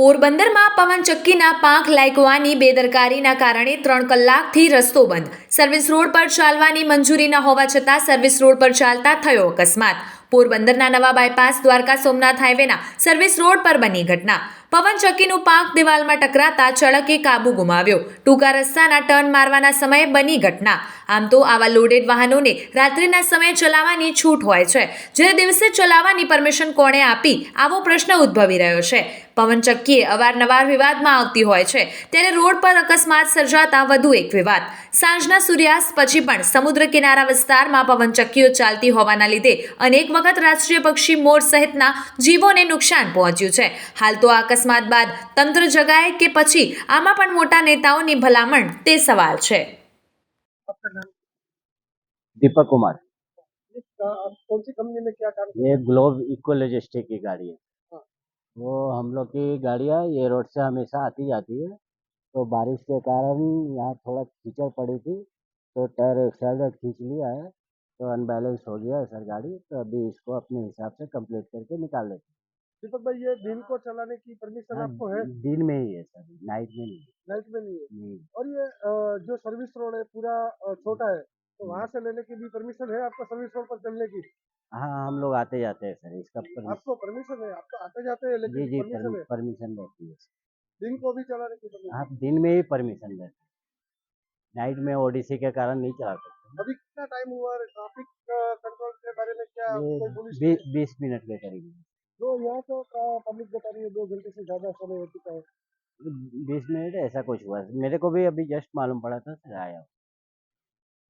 પોરબંદરમાં પવનચક્કીના પાંખ લાગવાની બેદરકારીના કારણે ત્રણ કલાકથી રસ્તો બંધ. સર્વિસ રોડ પર ચાલવાની મંજૂરી ન હોવા છતાં સર્વિસ રોડ પર ચાલતા થયો અકસ્માત. પોરબંદરના નવા બાયપાસ દ્વારકા સોમનાથ હાઈવેના સર્વિસ રોડ પર બની ઘટના. પવનચક્કીનું પાંખ દિવાલમાં ટકરાતા ચળકે કાબુ ગુમાવ્યો. ટૂંકા રસ્તાના ટર્ન મારવાના સમયે બની ઘટના. આમ તો આવા લોડેડ વાહનોને રાત્રિના સમયે ચલાવવાની છૂટ હોય છે. જ્યારે દિવસે ચલાવવાની પરમિશન કોણે આપી, આવો પ્રશ્ન ઉદ્ભવી રહ્યો છે. પવનચક્કીએ અવારનવાર વિવાદમાં આવતી હોય છે ત્યારે રોડ પર અકસ્માત સર્જાતા વધુ એક વિવાદ સાંજના સૂર્યાસ્ત પછી પણ સમુદ્ર કિનારા વિસ્તારમાં પવનચક્કીઓ ચાલતી હોવાના લીધે અનેક વખત રાષ્ટ્રીય પક્ષી મોર સહિતના જીવોને નુકસાન પહોંચ્યું છે હાલ તો આ અકસ્માત બાદ તંત્ર જગાએ કે પછી આમાં પણ મોટા નેતાઓની ભલામણ તે સવાલ છે दीपक कुमार इसका आप कौन सी कंपनी में क्या काम ये ग्लोब इको लॉजिस्टिक की गाड़ी है हाँ। वो हम लोग की गाड़ियाँ ये रोड से हमेशा आती जाती है। तो बारिश के कारण यहाँ थोड़ा कीचड़ पड़ी थी तो टायर एक साइड खींच लिया है तो अनबैलेंस हो गया है सर गाड़ी तो अभी इसको अपने हिसाब से कंप्लीट करके निकाल लेते हैं। दीपक भाई ये दिन को चलाने की परमिशन हैं आपको है? हाँ, दिन में ही है सर नाइट में नहीं नाइट में नहीं है? नहीं। और ये अ, जो सर्विस रोड है पूरा अ, छोटा है? तो वहाँ से लेने की भी परमिशन है आपको सर्विस रोड पर चलने की? हाँ हम लोग आते जाते हैं सर इसका परमिशन आपको परमिशन है? आप तो आते जाते हैं लेकिन जी परमिशन है? परमिशन रहती है दिन को भी चलाने की परमिशन हाँ दिन में ही परमिशन रहती है। नाइट में ओडीसी के कारण नहीं चला सकते अभी कितना टाइम हुआ है? ट्रैफ़िक कंट्रोल के बारे में क्या बीस मिनट के करीब जो यहाँ तो पब्लिक बता रही है दो घंटे से ज़्यादा समय हो चुका है। बीस मिनट ऐसा कुछ हुआ मेरे को भी अभी जस्ट मालूम पड़ा था सर आया।